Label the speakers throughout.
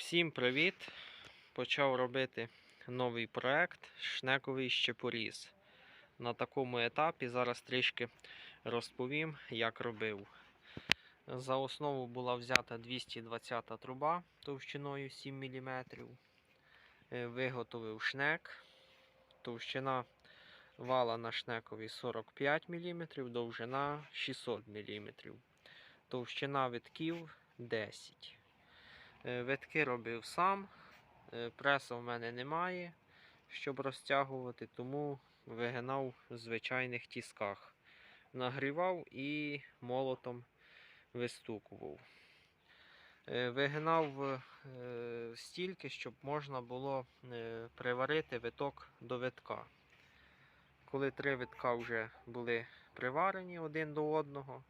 Speaker 1: Всім привіт! Почав робити новий проект Шнековий щепоріз. На такому етапі зараз трішки розповім, як робив. За основу була взята 220 труба товщиною 7 мм. Виготовив шнек. Товщина вала на шнекові 45 мм, довжина 600 мм. Товщина витків 10 Е, Витки робив сам. Е, Преса в мене немає, щоб розтягувати, тому вигинав в звичайних тісках. Нагрівав і молотом вистукував. Е, Вигинав е, стільки, щоб можна було е, приварити виток до витка. Коли три витка вже були приварені один до одного,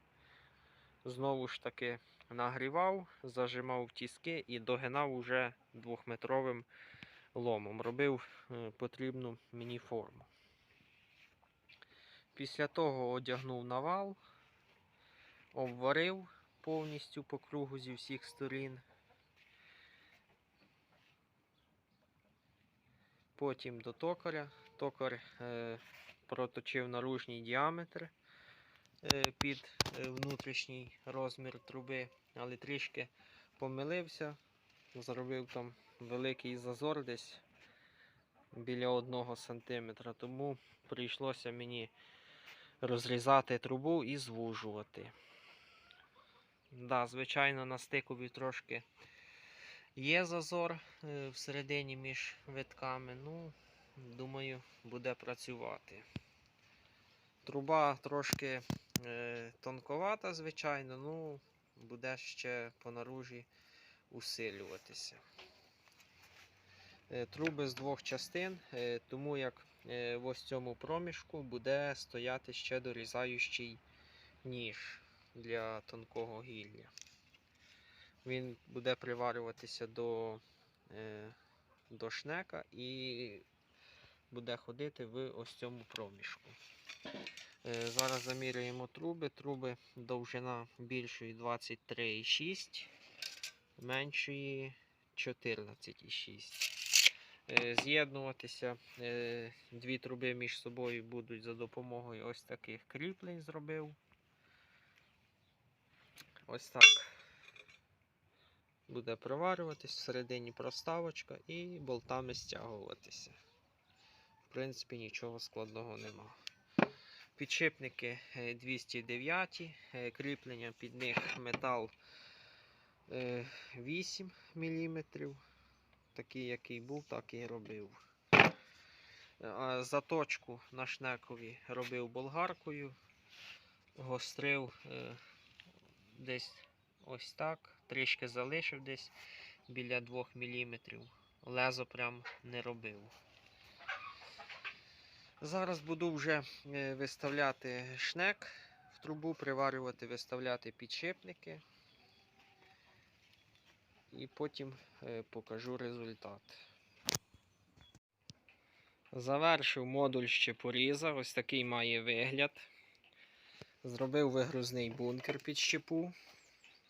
Speaker 1: знову ж таки нагрівав, зажимав тіски і догинав уже двохметровим ломом. Робив е, потрібну мені форму. Після того одягнув на вал, обварив повністю по кругу зі всіх сторін. Потім до токаря. Токар е, проточив наружний діаметр під е, внутрішній розмір труби, але трішки помилився, зробив там великий зазор десь біля 1 см, тому прийшлося мені розрізати трубу і звужувати. Да, звичайно, на стикові трошки є зазор е, всередині між витками, ну, думаю, буде працювати. Труба трошки е, тонковата, звичайно, ну буде ще по наружі усилюватися. Е, Труби з двох частин, е, тому як е, в ось цьому проміжку буде стояти ще дорізаючий ніж для тонкого гілля. Він буде приварюватися до, е, до шнека і буде ходити в ось цьому проміжку. Е, Зараз заміряємо труби. Труби довжина більшої 23,6, меншої 14,6. Е, З'єднуватися е, дві труби між собою будуть за допомогою ось таких кріплень зробив. Ось так. Буде приварюватись, всередині проставочка і болтами стягуватися. В принципі, нічого складного нема. Підшипники е, 209, е, кріплення під них метал е, 8 мм. Такий, який був, так і робив. Заточку на шнекові робив болгаркою, гострив е, десь ось так, трішки залишив десь біля 2 мм. Лезо прям не робив. Зараз буду вже е, виставляти шнек в трубу, приварювати, виставляти підшипники. І потім е, покажу результат. Завершив модуль щепоріза. Ось такий має вигляд. Зробив вигрузний бункер під щепу.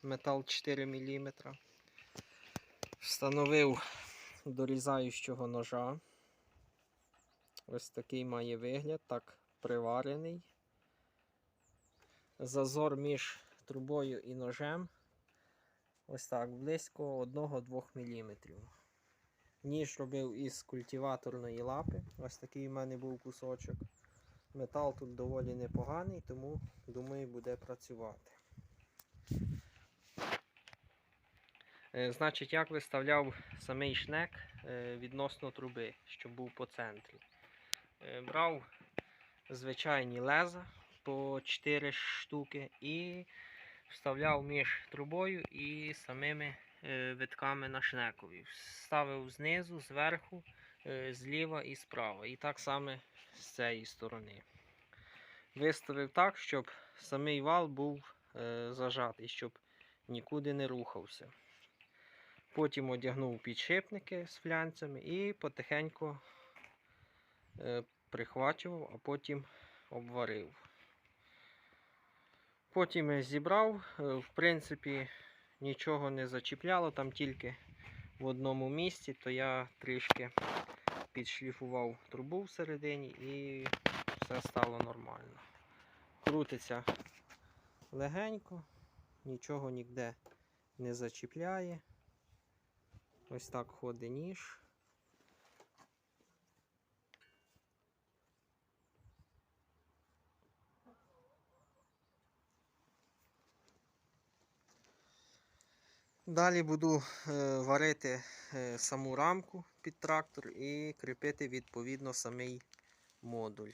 Speaker 1: Метал 4 мм. Встановив дорізаючого ножа. Ось такий має вигляд, так приварений. Зазор між трубою і ножем. Ось так, близько 1-2 мм. Ніж робив із культиваторної лапи. Ось такий в мене був кусочок. Метал тут доволі непоганий, тому думаю, буде працювати. Е, Значить, як виставляв самий шнек е, відносно труби, щоб був по центрі. Е, Брав звичайні леза по 4 штуки і вставляв між трубою і самими е, витками на шнекові. Ставив знизу, зверху, е, зліва і справа. І так само з цієї сторони. Виставив так, щоб самий вал був зажатий, щоб нікуди не рухався. Потім одягнув підшипники з флянцями і потихеньку прихвачував, а потім обварив. Потім я зібрав, е, в принципі, нічого не зачіпляло, там тільки в одному місці, то я трішки підшліфував трубу всередині і все стало нормально. Крутиться легенько, нічого ніде не зачіпляє. Ось так ходить ніж. Далі буду е, варити е, саму рамку під трактор і кріпити відповідно самий модуль.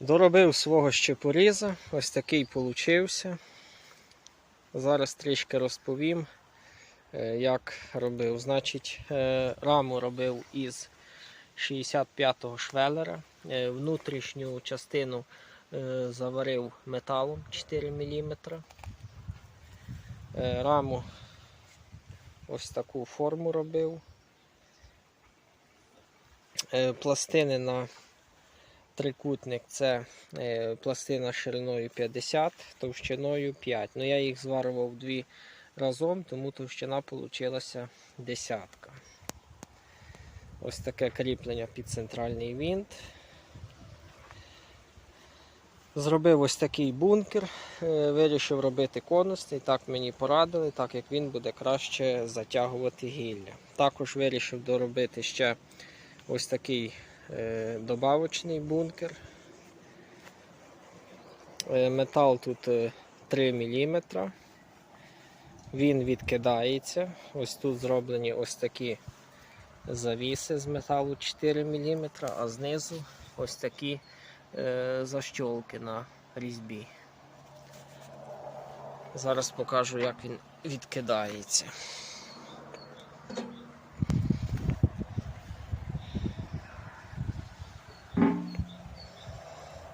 Speaker 1: Доробив свого щепоріза, ось такий получився. Зараз трішки розповім, е, як робив. Значить, раму робив із 65-го швелера. Внутрішню частину заварив металом 4 мм. Раму ось таку форму робив. Е, Пластини на трикутник це е, пластина шириною 50, товщиною 5. Ну я їх зварював дві разом, тому товщина вийшла десятка. Ось таке кріплення під центральний винт. Зробив ось такий бункер, е, вирішив робити конусний, так мені порадили, так як він буде краще затягувати гілля. Також вирішив доробити ще ось такий е, добавочний бункер. Е, метал тут е, 3 мм. Він відкидається. Ось тут зроблені ось такі завіси з металу 4 мм, а знизу ось такі защолки на різьбі. Зараз покажу, як він відкидається.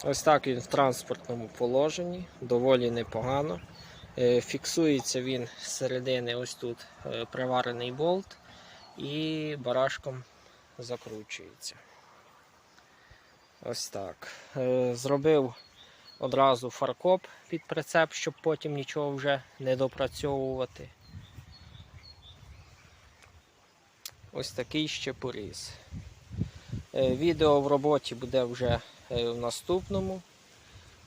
Speaker 1: Ось так він в транспортному положенні, доволі непогано. Е, Фіксується він з середини ось тут е, приварений болт і барашком закручується. Ось так. Е, Зробив одразу фаркоп під прицеп, щоб потім нічого вже не допрацьовувати. Ось такий ще поріз. Е, Відео в роботі буде вже е, в наступному,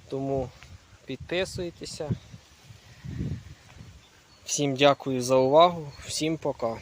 Speaker 1: тому підписуйтеся. Всім дякую за увагу, всім пока.